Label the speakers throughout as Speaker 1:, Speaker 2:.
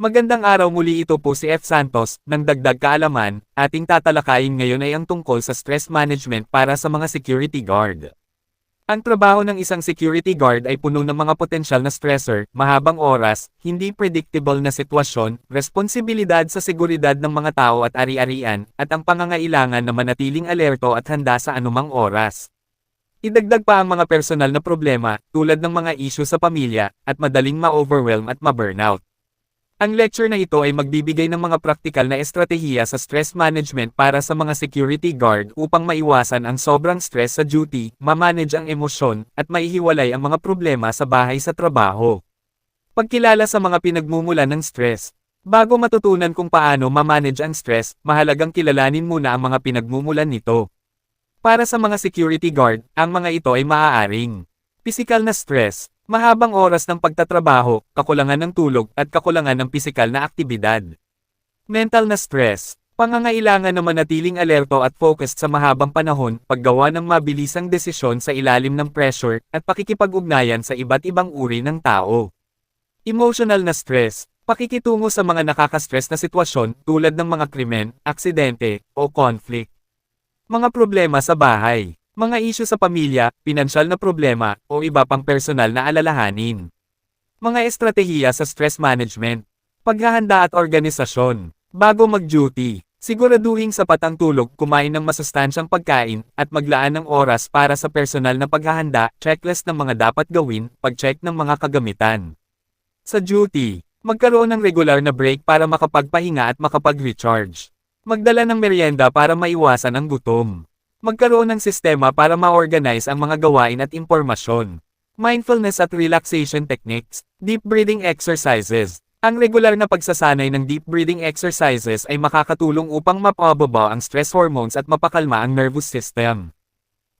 Speaker 1: Magandang araw muli ito po si F. Santos, ng Dagdag Kaalaman, ating tatalakayin ngayon ay ang tungkol sa stress management para sa mga security guard. Ang trabaho ng isang security guard ay puno ng mga potensyal na stressor, mahabang oras, hindi predictable na sitwasyon, responsibilidad sa seguridad ng mga tao at ari-arian, at ang pangangailangan na manatiling alerto at handa sa anumang oras. Idagdag pa ang mga personal na problema, tulad ng mga issue sa pamilya, at madaling ma-overwhelm at ma-burnout. Ang lecture na ito ay magbibigay ng mga praktikal na estratehiya sa stress management para sa mga security guard upang maiwasan ang sobrang stress sa duty, ma-manage ang emosyon, at maihiwalay ang mga problema sa bahay sa trabaho. Pagkilala sa mga pinagmumulan ng stress. Bago matutunan kung paano ma-manage ang stress, mahalagang kilalanin muna ang mga pinagmumulan nito. Para sa mga security guard, ang mga ito ay maaaring Pisikal na stress, mahabang oras ng pagtatrabaho, kakulangan ng tulog, at kakulangan ng pisikal na aktibidad. Mental na stress, pangangailangan na manatiling alerto at focused sa mahabang panahon, paggawa ng mabilisang desisyon sa ilalim ng pressure, at pakikipag-ugnayan sa iba't ibang uri ng tao. Emotional na stress, pakikitungo sa mga nakaka-stress na sitwasyon tulad ng mga krimen, aksidente, o conflict. Mga problema sa bahay, mga isyu sa pamilya, pinansyal na problema, o iba pang personal na alalahanin. Mga estratehiya sa stress management, paghahanda at organisasyon, bago mag-duty, siguraduhing sapat ang tulog, kumain ng masustansyang pagkain, at maglaan ng oras para sa personal na paghahanda, checklist ng mga dapat gawin, pag-check ng mga kagamitan. Sa duty, magkaroon ng regular na break para makapagpahinga at makapag-recharge. Magdala ng merienda para maiwasan ang gutom. Magkaroon ng sistema para ma-organize ang mga gawain at impormasyon. Mindfulness at relaxation techniques, deep breathing exercises. Ang regular na pagsasanay ng deep breathing exercises ay makakatulong upang mapababa ang stress hormones at mapakalma ang nervous system.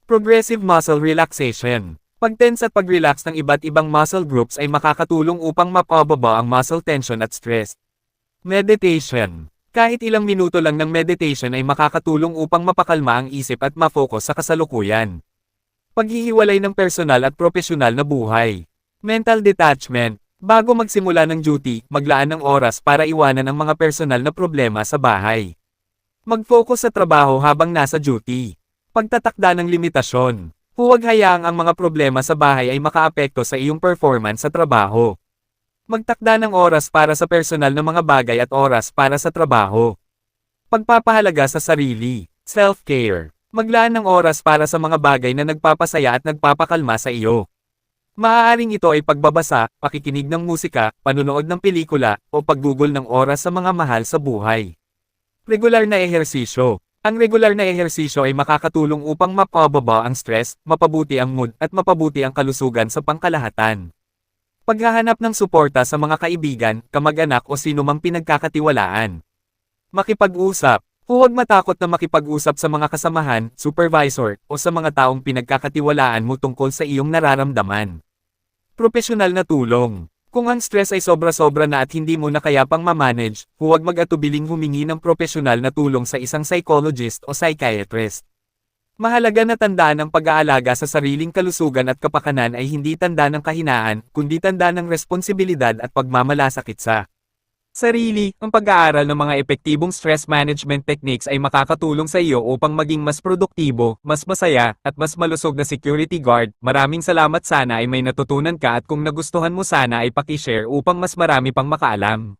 Speaker 1: Progressive muscle relaxation. Pagtense at pag-relax ng iba't ibang muscle groups ay makakatulong upang mapababa ang muscle tension at stress. Meditation. Kahit ilang minuto lang ng meditation ay makakatulong upang mapakalma ang isip at mafocus sa kasalukuyan. Paghihiwalay ng personal at profesional na buhay. Mental detachment. Bago magsimula ng duty, maglaan ng oras para iwanan ang mga personal na problema sa bahay. Mag-focus sa trabaho habang nasa duty. Pagtatakda ng limitasyon. Huwag hayaang ang mga problema sa bahay ay makaapekto sa iyong performance sa trabaho. Magtakda ng oras para sa personal na mga bagay at oras para sa trabaho. Pagpapahalaga sa sarili, self-care. Maglaan ng oras para sa mga bagay na nagpapasaya at nagpapakalma sa iyo. Maaaring ito ay pagbabasa, pakikinig ng musika, panunood ng pelikula, o paggugol ng oras sa mga mahal sa buhay. Regular na ehersisyo. Ang regular na ehersisyo ay makakatulong upang mapababa ang stress, mapabuti ang mood, at mapabuti ang kalusugan sa pangkalahatan. Paghahanap ng suporta sa mga kaibigan, kamag-anak o sino mang pinagkakatiwalaan. Makipag-usap. Huwag matakot na makipag-usap sa mga kasamahan, supervisor, o sa mga taong pinagkakatiwalaan mo tungkol sa iyong nararamdaman. Propesyonal na tulong. Kung ang stress ay sobra-sobra na at hindi mo na kaya pang mamanage, huwag mag-atubiling humingi ng propesyonal na tulong sa isang psychologist o psychiatrist. Mahalaga na tandaan ang pag-aalaga sa sariling kalusugan at kapakanan ay hindi tanda ng kahinaan, kundi tanda ng responsibilidad at pagmamalasakit sa sarili. Ang pag-aaral ng mga epektibong stress management techniques ay makakatulong sa iyo upang maging mas produktibo, mas masaya, at mas malusog na security guard. Maraming salamat sana ay may natutunan ka at kung nagustuhan mo sana ay pakishare upang mas marami pang makaalam.